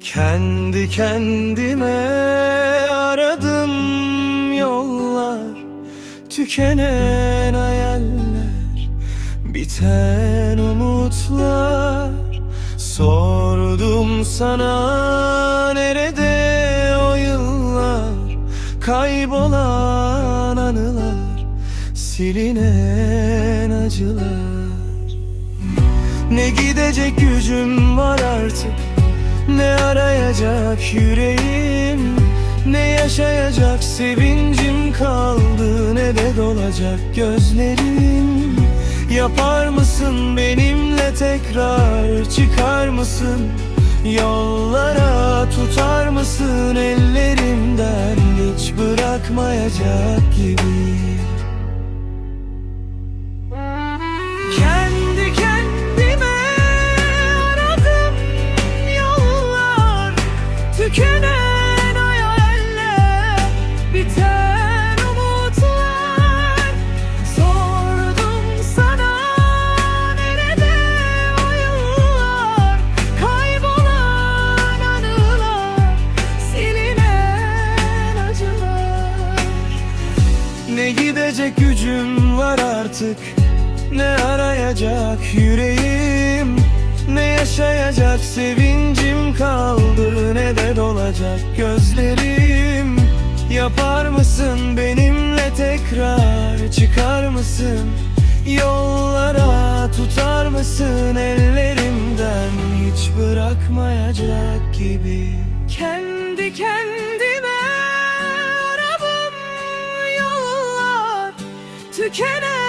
kendime aradım yollar Tükenen hayaller Biten umutlar. Sordum sana nerede o yıllar Kaybolan anılar Silinen acılar. Ne gidecek gücüm var artık Ne arayacak yüreğim Ne yaşayacak sevincim kaldı Ne de dolacak gözlerim. Yapar mısın benimle tekrar Çıkar mısın? Yollara Tutar mısın ellerimden Hiç bırakmayacak gibi ne gidecek gücüm var artık? Ne arayacak yüreğim? Ne yaşayacak sevincim kaldı? Ne de dolacak gözlerim? Yapar mısın benimle tekrar? Çıkar mısın? Yollara Tutar mısın ellerimden? Hiç bırakmayacak gibi. Kendi kendime aradım yollar Tükenen